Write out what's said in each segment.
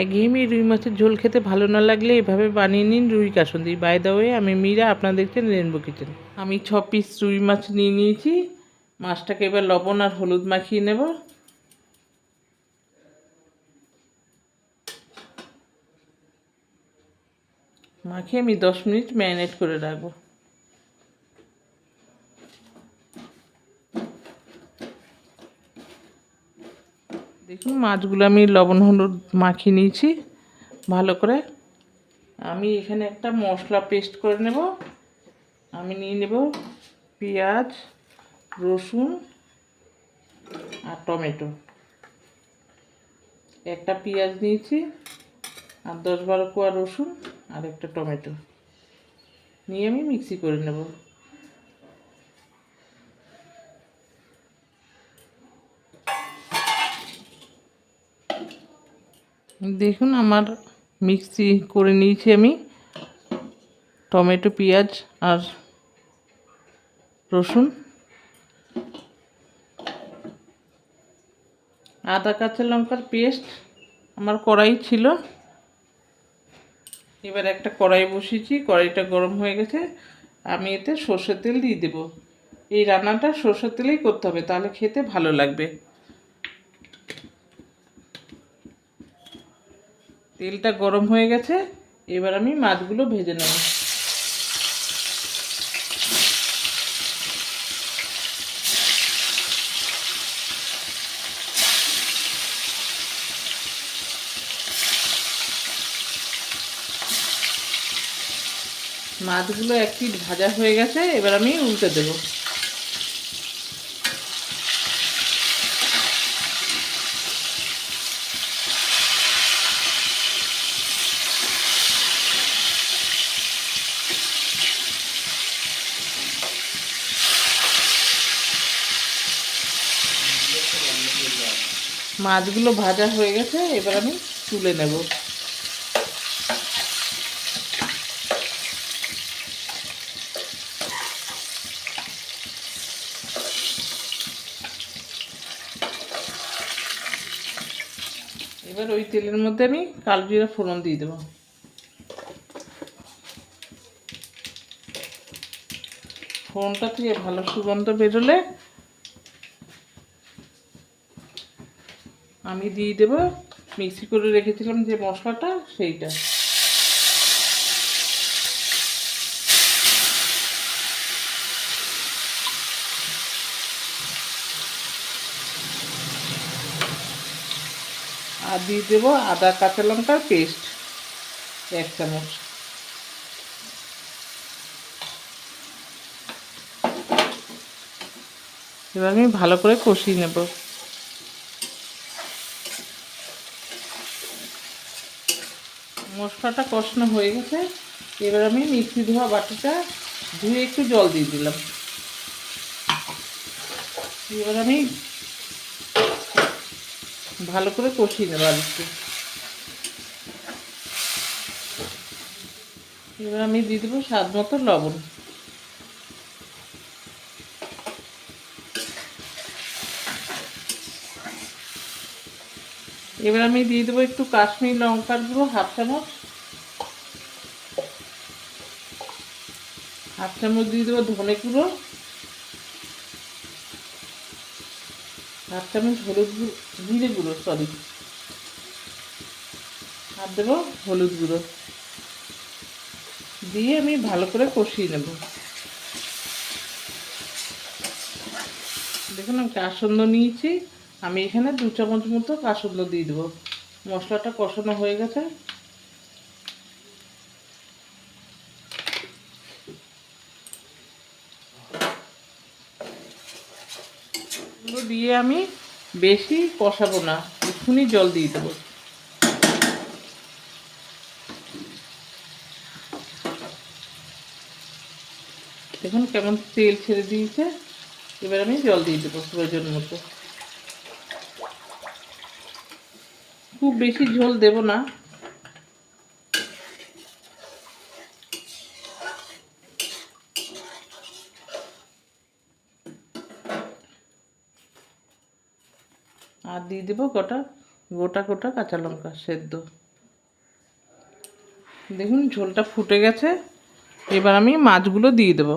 একঘেয়েমি রুই মাছের ঝোল খেতে ভালো না লাগলে এভাবে বানিয়ে নিন রুই কাসুন্দি। বাই দা ওয়ে আমি মীরা, আপনারা দেখছেন রেনবো কিচেন আমি ছ পিস রুই মাছ নিয়ে নিয়েছি। মাছটাকে এবার লবণ আর হলুদ মাখিয়ে নেব। মাখিয়ে আমি দশ মিনিট ম্যারিনেট করে রাখব। দেখুন, মাছগুলো আমি লবণ, হলুদ মাখিয়ে নিয়েছি। ভালো করে আমি এখানে একটা মশলা পেস্ট করে নেব। আমি নিয়ে নেব পেঁয়াজ, রসুন আর টমেটো। একটা পেঁয়াজ নিয়েছি আর দশ বারো কোয়া রসুন আর একটা টমেটো। নিয়ে আমি মিক্সি করে নেব। দেখুন আমার মিক্সি করে নিয়েছি আমি। টমেটো, পেঁয়াজ আর রসুন। আদা, কাঁচা লঙ্কার পেস্ট আমার কড়াই ছিল। এবার একটা কড়াই বসিয়েছি, কড়াইটা গরম হয়ে গেছে। আমি এতে সর্ষের তেল দিয়ে দেবো। এই রান্নাটা সর্ষের তেলেই করতে হবে, তাহলে খেতে ভালো লাগবে। তেলটা গরম হয়ে গেছে, এবার আমি মাছগুলো ভেজে নেব। মাছগুলো এক পিঠ ভাজা হয়ে গেছে, এবার আমি উল্টে দেবো। মাছগুলো ভাজা হয়ে গেছে, এবার আমি তুলে নেব। এবার ওই তেলের মধ্যে আমি কালো জিরা ফোড়ন দিয়ে দেবো। ফোড়নটা থেকে ভালো সুগন্ধ বেরোলে আমি দিয়ে দেবো। মিক্সি করে রেখেছিলাম যে মশলাটা, সেইটা। আর দিয়ে দেবো আদা, কাঁচা লঙ্কার পেস্ট, এক চামচ। এবার আমি ভালো করে কষিয়ে নেব। মশলাটা কষানো হয়ে গেছে। এবার আমি মিক্সি ধোয়া বাটিটা ধুয়ে একটু জল দিয়ে দিলাম। এবার আমি ভালো করে কষিয়ে আর একটু এবার আমি দিয়ে দেবো স্বাদ মতো লবণ। এবার আমি দিয়ে দেবো একটু কাশ্মীর লঙ্কার গুঁড়ো, হাফ চামচ। হাফ চামচ দিয়ে দেবো ধনে গুঁড়ো। হাফ চামচ হলুদ জিরে গুঁড়ো সরি আর দেবো হলুদ গুঁড়ো। দিয়ে আমি ভালো করে কষিয়ে নেব। দেখুন আমি কাসন্দ নিয়েছি। আমি এখানে দু চামচ মতো কাসন্দ দিয়ে দেবো। মশলাটা কষানো হয়ে গেছে। দিয়ে আমি বেশি কষাবো না, এক্ষুনি জল দিয়ে দেবো। দেখুন কেমন তেল ছেড়ে দিয়েছে। এবার আমি জল দিয়ে দেবো প্রয়োজন মতো। খুব বেশি ঝোল দেব না। আর দিয়ে দেবো গোটা গোটা গোটা কাঁচা লঙ্কা সেদ্ধ। দেখুন ঝোলটা ফুটে গেছে। এবার আমি মাছগুলো দিয়ে দেবো।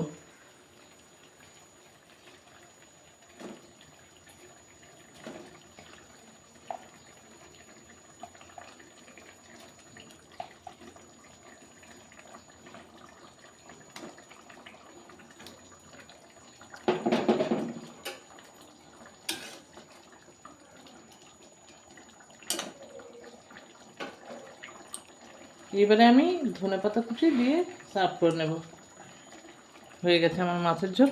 এবারে আমি ধনে পাতা কুচি দিয়ে সার্ভ করে নেব। হয়ে গেছে আমার মাছের ঝোল।